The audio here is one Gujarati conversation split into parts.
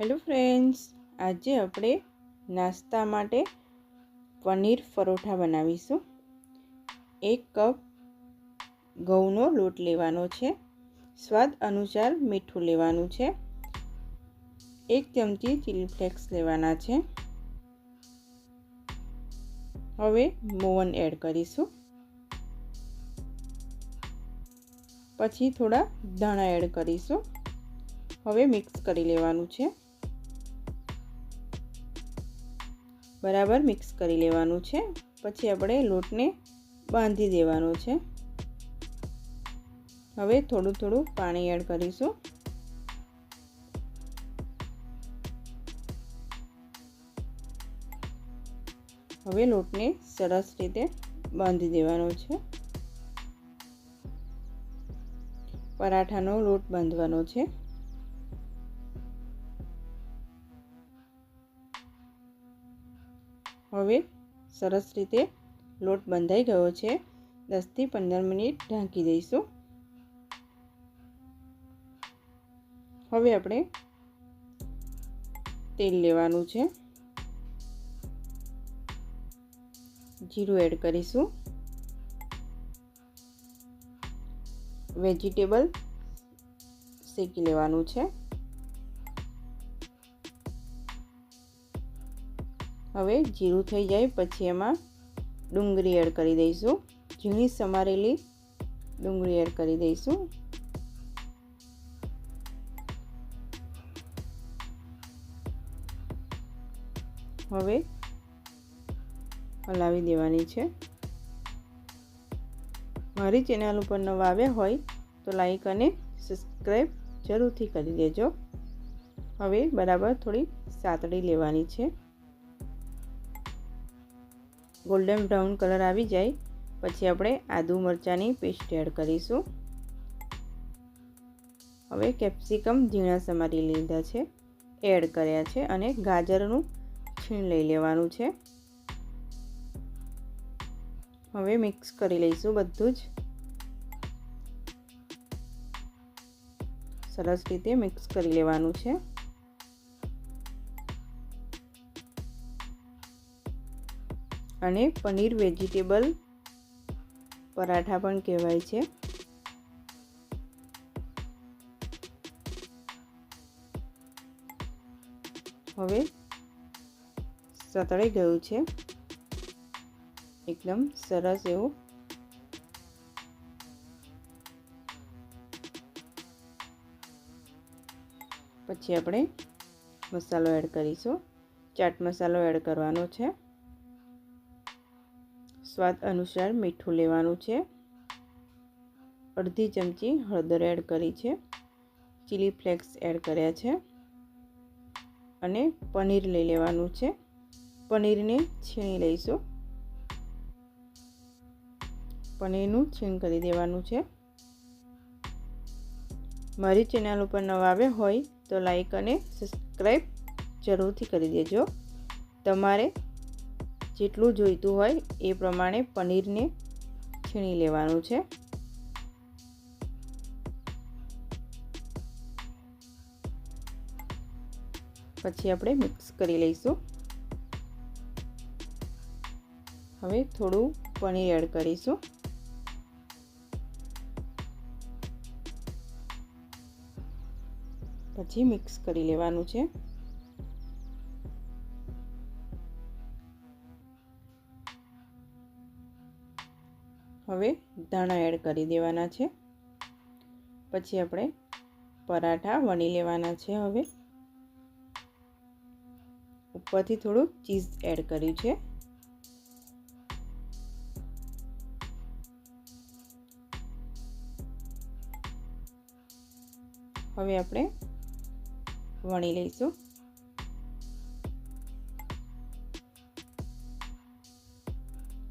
હેલો ફ્રેન્ડ્સ, આજે આપણે નાસ્તા માટે પનીર પરોઠા બનાવીશું. એક કપ ઘઉંનો લોટ લેવાનો છે, સ્વાદ અનુસાર મીઠું લેવાનું છે, એક ચમચી ચીલી ફ્લેક્સ લેવાના છે. હવે મોવન એડ કરીશું. પછી થોડા ધાણા એડ કરીશું. હવે મિક્સ કરી લેવાનું છે. બરાબર મિક્સ કરી લેવાનું છે. પછી આપણે લોટને બાંધી દેવાનો છે. હવે થોડું થોડું પાણી એડ કરીશું. હવે લોટને સરસ રીતે બાંધી દેવાનો છે. પરાઠાનો લોટ બાંધવાનો છે. હવે સરસ રીતે લોટ બંધાઈ ગયો છે. દસથી પંદર મિનિટ ઢાંકી દઈશું. હવે આપણે તેલ લેવાનું છે. જીરું એડ કરીશું. વેજીટેબલ શેકી લેવાનું છે. હવે જીરું થઈ જાય, પછી એમાં ડુંગળી એડ કરી દઈશું. ઝીણી સમારેલી ડુંગળી એડ કરી દઈશું. હવે હલાવી દેવાની છે. મારી ચેનલ ઉપર નવા આવ્યા હોય તો લાઈક અને સબસ્ક્રાઈબ જરૂરથી કરી દેજો. હવે બરાબર થોડી સાતડી લેવાની છે. ગોલ્ડન બ્રાઉન કલર આવી જાય. પછી આપણે આદુ મરચાંની પેસ્ટ એડ કરીશું. હવે કેપ્સિકમ ઝીણા સમારી લીધા છે. એડ કર્યા છે અને ગાજરનું છીણ લઈ લેવાનું છે. હવે મિક્સ કરી લઈશું બધું જ. સરસ રીતે મિક્સ કરી લેવાનું છે. અને પનીર વેજીટેબલ પરાઠા પણ કહેવાય છે. હવે સતળાઈ ગયું છે. એકદમ સરસ એવું. પછી આપણે મસાલો એડ કરીશું. ચાટ મસાલો એડ કરવાનો છે. સ્વાદ અનુસાર મીઠું લેવાનું છે. અડધી ચમચી હળદર એડ કરી છે. ચીલી ફ્લેક્સ એડ કર્યા છે. અને પનીર લઈ લેવાનું છે. પનીરને છીણી લઈશું. પનીરનું છીણ કરી દેવાનું છે. મારી ચેનલ ઉપર નવા આવે હોય તો લાઈક અને સબસ્ક્રાઈબ જરૂરથી કરી દેજો. તમારે જેટલું જોઈતું હોય એ પ્રમાણે પનીરને છીણી લેવાનું છે. પછી આપણે મિક્સ કરી લઈશું. હવે થોડું પનીર એડ કરીશું. પછી મિક્સ કરી લેવાનું છે. હવે ધાણા એડ કરી દેવાના છે. પછી આપણે પરાઠા વણી લેવાના છે હવે. ઉપરથી થોડું ચીઝ એડ કર્યું છે. હવે આપણે વણી લઈશું.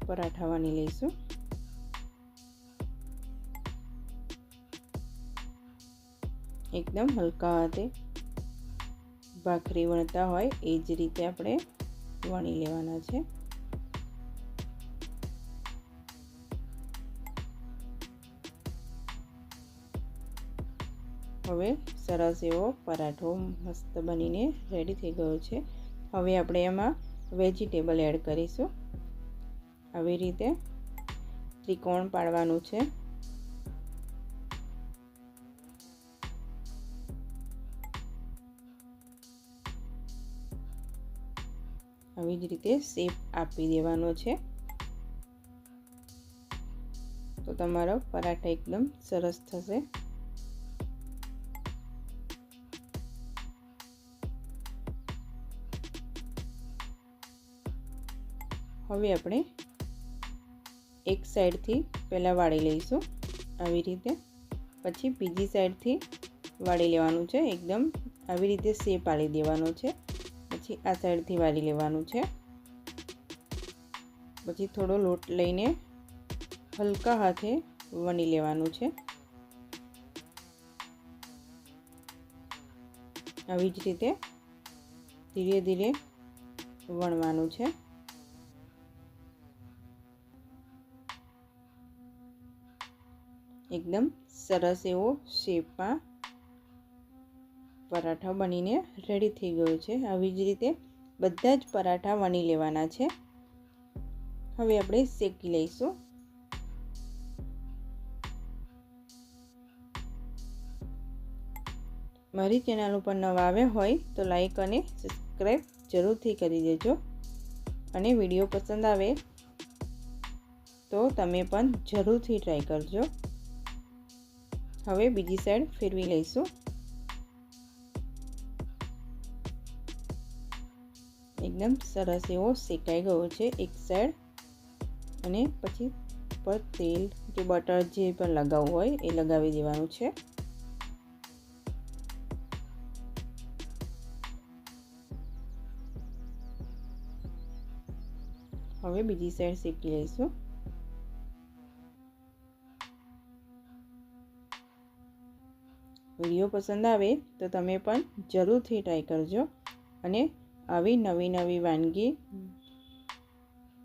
પરાઠા વણી લઈશું. એકદમ હલકા હાથે ભાખરી વણતા હોય, એ જ રીતે આપણે વણી લેવાના છે. હવે સરસ એવો પરાઠો મસ્ત બનીને રેડી થઈ ગયો છે. હવે આપણે એમાં વેજીટેબલ એડ કરીશું. આવી રીતે ત્રિકોણ પાડવાનું છે. આવી જ રીતે શેપ આપી દેવાનો છે. તો તમારો પરાઠા એકદમ સરસ થશે. હવે આપણે એક સાઈડથી પહેલાં વાળી લઈશું. આવી રીતે. પછી બીજી સાઈડથી વાળી લેવાનું છે. એકદમ આવી રીતે શેપ આલી દેવાનો છે. પછી આ સાઈડથી વાળી લેવાનું છે. પછી થોડો લોટ લઈને હલકા હાથે વણી લેવાનું છે. આવી જ રીતે ધીરે ધીરે વણવાનું છે. એકદમ સરસ એવો શેપમાં પરાઠા બનીને રેડી થઈ ગયો છે. આવી જ રીતે બધા જ પરાઠા વણી લેવાના છે. હવે આપણે શેકી લઈશું. મારી ચેનલ ઉપર નવા આવ્યા હોય તો લાઈક અને સબસ્ક્રાઈબ જરૂરથી કરી દેજો. અને વીડિયો પસંદ આવે તો તમે પણ જરૂરથી ટ્રાય કરજો. હવે બીજી સાઈડ ફેરવી લઈશું. એકદમ સરસ એવો શેકાઈ ગયો છે એક સાઈડ અને પછી પર તેલ કે બટર જે પણ લગાવવું હોય એ લગાવી દેવાનું છે. હવે બીજી સાઈડ શેકી લઈશું. વીડિયો પસંદ આવે તો તમે પણ જરૂરથી ટ્રાય કરજો. અને આવી નવી નવી વાનગી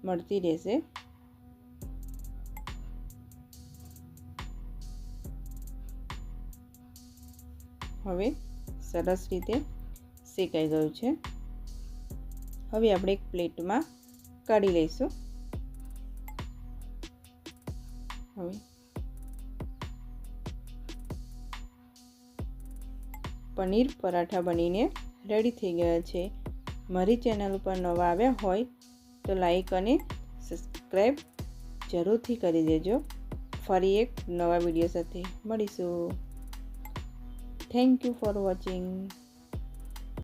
મળતી રહેશે. હવે સરસ રીતે શેકાઈ ગયું છે. હવે આપણે એક પ્લેટમાં કાઢી લઈશું. હવે પનીર પરાઠા બનીને રેડી થઈ ગયા છે. મારી ચેનલ ઉપર નવા આવ્યા હોય તો લાઈક અને સબસ્ક્રાઈબ જરૂરથી કરી દેજો. ફરી એક નવા વીડિયો સાથે મળીશું. Thank you for watching